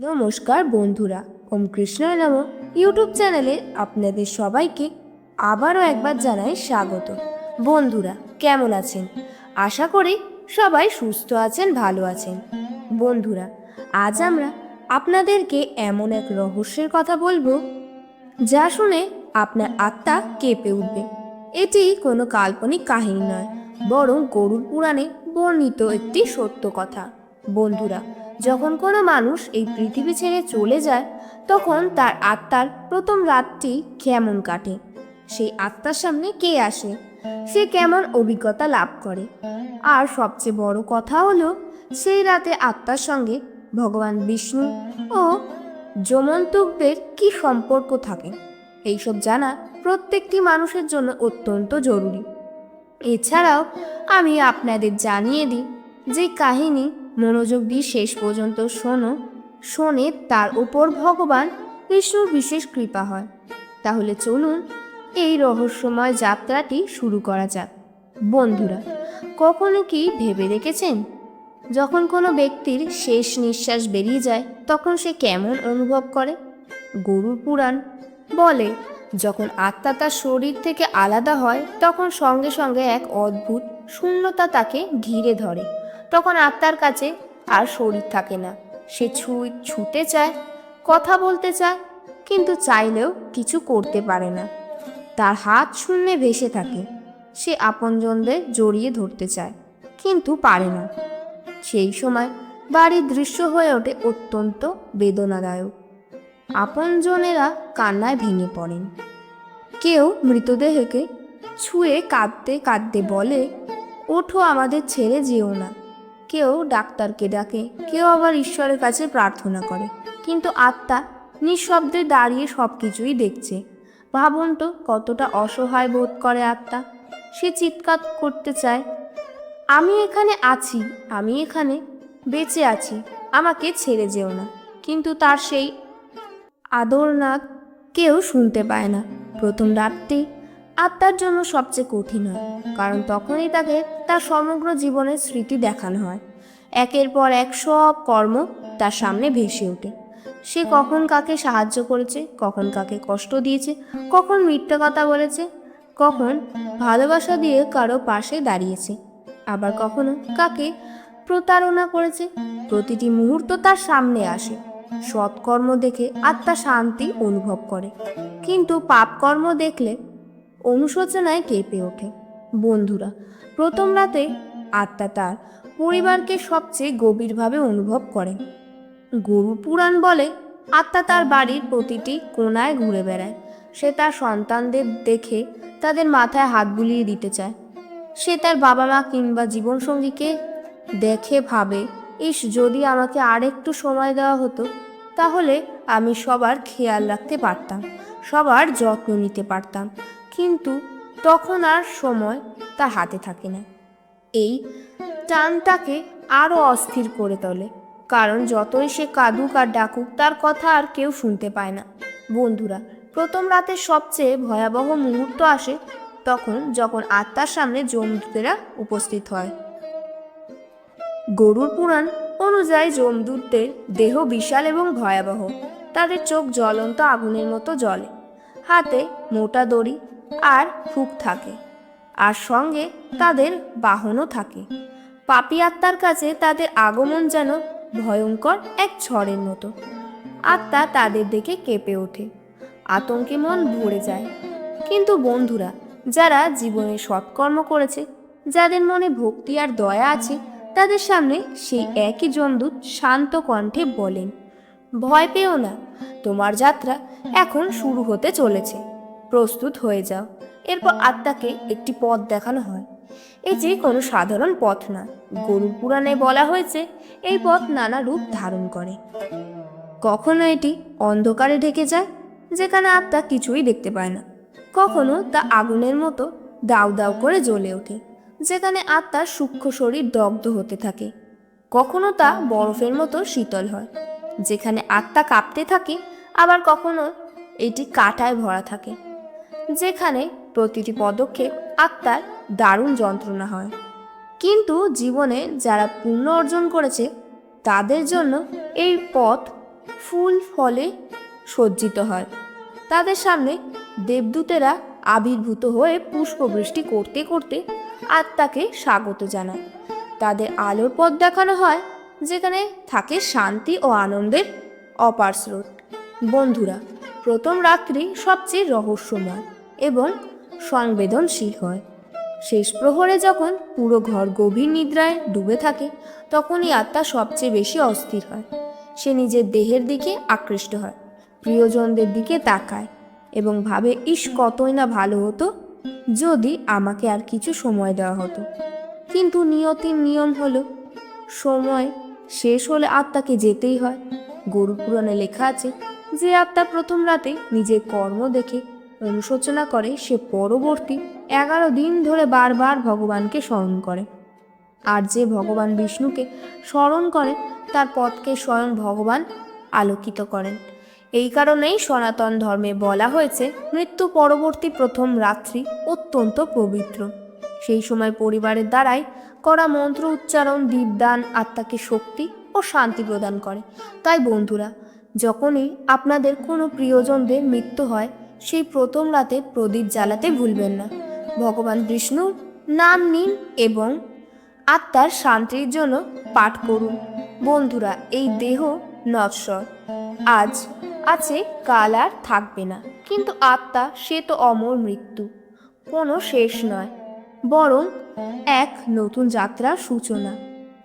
নমস্কার বন্ধুরা, ওম কৃষ্ণ নাম। ইউটিউব চ্যানেলে আপনাদের সবাইকে আবারও একবার জানাই স্বাগত। বন্ধুরা, কেমন আছেন? আশা করি সবাই সুস্থ আছেন, ভালো আছেন। বন্ধুরা, আজ আমরা আপনাদেরকে এমন এক রহস্যের কথা বলব, যা শুনে আপনার আত্মা কেঁপে উঠবে। এটি কোনো কাল্পনিক কাহিনী নয়, বরং গরুর পুরাণে বর্ণিত একটি সত্য কথা। বন্ধুরা যখন কোনো মানুষ এই পৃথিবী ছেড়ে চলে যায়, তখন তার আত্মার প্রথম রাতটি কেমন কাটে? সেই আত্মার সামনে কে আসে? সে কেমন অভিজ্ঞতা লাভ করে? আর সবচেয়ে বড় কথা হলো, সেই রাতে আত্মার সঙ্গে ভগবান বিষ্ণু ও যমন্তুকদের কি সম্পর্ক থাকে? এইসব জানা প্রত্যেকটি মানুষের জন্য অত্যন্ত জরুরি। এছাড়াও আমি আপনাদের জানিয়ে দিই যে কাহিনী মনোযোগ দিয়ে শেষ পর্যন্ত শোনো। শোনে তার উপর ভগবান বিষ্ণুর বিশেষ কৃপা হয়। তাহলে চলুন এই রহস্যময় যাত্রাটি শুরু করা যাক। বন্ধুরা, কখনো কি ভেবে দেখেছেন? যখন কোনো ব্যক্তির শেষ নিঃশ্বাস বেরিয়ে যায়, তখন সে কেমন অনুভব করে? গরুর পুরাণ বলে, যখন আত্মা তার শরীর থেকে আলাদা হয়, তখন সঙ্গে সঙ্গে এক অদ্ভুত শূন্যতা তাকে ঘিরে ধরে। তখন আত্মার কাছে আর শরীর থাকে না। সে ছুঁই, ছুতে চায়, কথা বলতে চায়, কিন্তু চাইলেও কিছু করতে পারে না। তার হাত শূন্যে ভেসে থাকে। সে আপনজনদের জড়িয়ে ধরতে চায়, কিন্তু পারে না। সেই সময় বাড়ির দৃশ্য হয়ে ওঠে অত্যন্ত বেদনাদায়ক। আপনজনেরা কান্নায় ভেঙে পড়েন। কেউ মৃতদেহকে ছুঁয়ে কাঁদতে কাঁদতে বলে, ওঠো আমাদের ছেড়ে যেও না। কেউ ডাক্তারকে ডাকে, কেউ আবার ঈশ্বরের কাছে প্রার্থনা করে। কিন্তু আত্মা নিঃশব্দে দাঁড়িয়ে সব কিছুই দেখছে। ভাবুন তো, কতটা অসহায় বোধ করে আত্মা। সে চিৎকার করতে চায়, আমি এখানে আছি, আমি এখানে বেঁচে আছি, আমাকে ছেড়ে যেও না। কিন্তু তার সেই আদরনাদ কেউ শুনতে পায় না। প্রথম রাতটি আত্মার জন্য সবচেয়ে কঠিন হয়, কারণ তখনই তাকে তার সমগ্র জীবনের স্মৃতি দেখানো হয়। একের পর এক সব কর্ম তার সামনে ভেসে ওঠে। সে কখন কাকে সাহায্য করেছে, কখন কাকে কষ্ট দিয়েছে, কখন মিথ্যা কথা বলেছে, কখন ভালোবাসা দিয়ে কারও পাশে দাঁড়িয়েছে। আবার কখনো কাকে প্রতারণা করেছে, প্রতিটি মুহূর্ত তার সামনে আসে। সৎকর্ম দেখে আত্মা শান্তি অনুভব করে। কিন্তু পাপকর্ম দেখলে অনুশোচনায় কেঁপে ওঠে। বন্ধুরা, প্রথম রাতে আত্মা তার পরিবারকে সবচেয়ে গভীরভাবে অনুভব করে। গরু পুরাণ বলে, আত্মা তার বাড়ির প্রতিটি কোনায় ঘুরে বেড়ায়। সে তার সন্তানদের দেখে তাদের মাথায় হাত বুলিয়ে দিতে চায়। সে তার বাবা মা কিংবা জীবনসঙ্গীকে দেখে ভাবে, ইস, যদি আমাকে আরেকটু সময় দেওয়া হতো, তাহলে আমি সবার খেয়াল রাখতে পারতাম, সবার যত্ন নিতে পারতাম কিন্তু তখন আর সময় তার হাতে থাকে না। এই টানটাকে আরও অস্থির করে তোলে, কারণ যতই সে কাঁদুক আর ডাকুক, তার কথা আর কেউ শুনতে পায় না। বন্ধুরা, প্রথম রাতের সবচেয়ে ভয়াবহ মুহূর্ত আসে তখন যখন আত্মার সামনে যমদূতেরা উপস্থিত হয়। গরুর পুরাণ অনুযায়ী যমদূতদের দেহ বিশাল এবং ভয়াবহ। তাদের চোখ জ্বলন্ত আগুনের মতো জ্বলে। হাতে মোটা দড়ি আর হুক থাকে। আর সঙ্গে তাদের বাহনও থাকে। পাপি আত্মার কাছে তাদের আগমন যেন ভয়ঙ্কর এক ঝড়ের মতো। আত্মা তাদের দেখে কেঁপে ওঠে। আতঙ্কে মন ভরে যায়। কিন্তু বন্ধুরা, যারা জীবনে সৎকর্ম করেছে, যাদের মনে ভক্তি আর দয়া আছে, তাদের সামনে সেই একই জমদূত শান্ত কণ্ঠে বলেন, ভয় পেও না, তোমার যাত্রা এখন শুরু হতে চলেছে। প্রস্তুত হয়ে যাও। এরপর আত্মাকে একটি পথ দেখানো হয়। এ যে কোনো সাধারণ পথ না গরু পুরাণে বলা হয়েছে, এই পথ নানা রূপ ধারণ করে। কখনো এটি অন্ধকারে ঢেকে যায়, যেখানে আত্মা কিছুই দেখতে পায় না। কখনো তা আগুনের মতো দাউ দাউ করে জ্বলে ওঠে, যেখানে আত্মার সূক্ষ্ম শরীর দগ্ধ হতে থাকে। কখনো তা বরফের মতো শীতল হয়, যেখানে আত্মা কাঁপতে থাকে, আবার কখনো এটি কাঁটায় ভরা থাকে। যেখানে প্রতিটি পদক্ষেপ আত্মার দারুণ যন্ত্রণা হয়। কিন্তু জীবনে যারা পুণ্য অর্জন করেছে, তাদের জন্য এই পথ ফুল ফলে সজ্জিত হয়। তাদের সামনে দেবদূতেরা আবির্ভূত হয়ে পুষ্পবৃষ্টি করতে করতে আত্মাকে স্বাগত জানায়। তাদের আলোর পথ দেখানো হয়, যেখানে থাকে শান্তি ও আনন্দের অপার স্রোত। বন্ধুরা, প্রথম রাত্রি সবচেয়ে রহস্যময়। এবং সংবেদনশীল হয়। শেষ প্রহরে যখন পুরো ঘর গভীর নিদ্রায় ডুবে থাকে তখন এই আত্মা সবচেয়ে বেশি অস্থির হয়। সে নিজের দেহের দিকে আকৃষ্ট হয়, প্রিয়জনদের দিকে তাকায় এবং ভাবে, ইস, কতই না ভালো হতো যদি আমাকে আর কিছু সময় দেওয়া হতো। কিন্তু নিয়তির নিয়ম হলো, সময় শেষ হলে আত্মাকে যেতেই হয়। গরু পুরাণে লেখা আছে যে আত্মা প্রথম রাতে নিজের কর্ম দেখে অনুশোচনা করে, সে পরবর্তী এগারো দিন ধরে বারবার ভগবানকে স্মরণ করে। আর যে ভগবান বিষ্ণুকে স্মরণ করে, তার পথকে স্বয়ং ভগবান আলোকিত করেন। এই কারণেই সনাতন ধর্মে বলা হয়েছে, মৃত্যু পরবর্তী প্রথম রাত্রি অত্যন্ত পবিত্র। সেই সময় পরিবারের দ্বারাই করা মন্ত্র উচ্চারণ দীপদান আত্মাকে শক্তি ও শান্তি প্রদান করে। তাই বন্ধুরা, যখনই আপনাদের কোনো প্রিয়জনদের মৃত্যু হয় সেই প্রথম রাতে প্রদীপ জ্বালাতে ভুলবেন না। ভগবান বিষ্ণুর নাম নিন এবং আত্মার শান্তির জন্য পাঠ করুন। বন্ধুরা, এই দেহ নশ্বর। আজ আছে, কাল আর থাকবে না। কিন্তু আত্মা, সে তো অমর মৃত্যু। কোনো শেষ নয়। বরং এক নতুন যাত্রার সূচনা।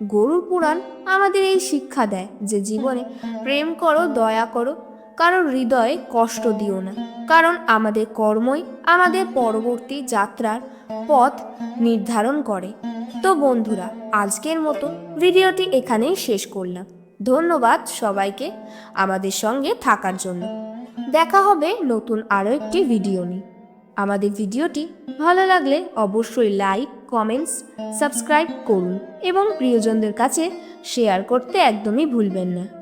গরুর পুরাণ আমাদের এই শিক্ষা দেয় যে জীবনে প্রেম করো, দয়া করো কারণ হৃদয়ে কষ্ট দিও না। কারণ আমাদের কর্মই আমাদের পরবর্তী যাত্রার পথ নির্ধারণ করে। তো বন্ধুরা, আজকের মতো ভিডিওটি এখানেই শেষ করলাম। ধন্যবাদ সবাইকে আমাদের সঙ্গে থাকার জন্য। দেখা হবে নতুন আরও একটি ভিডিও নিয়ে। আমাদের ভিডিওটি ভালো লাগলে অবশ্যই লাইক, কমেন্টস, সাবস্ক্রাইব করুন এবং প্রিয়জনদের কাছে শেয়ার করতে একদমই ভুলবেন না।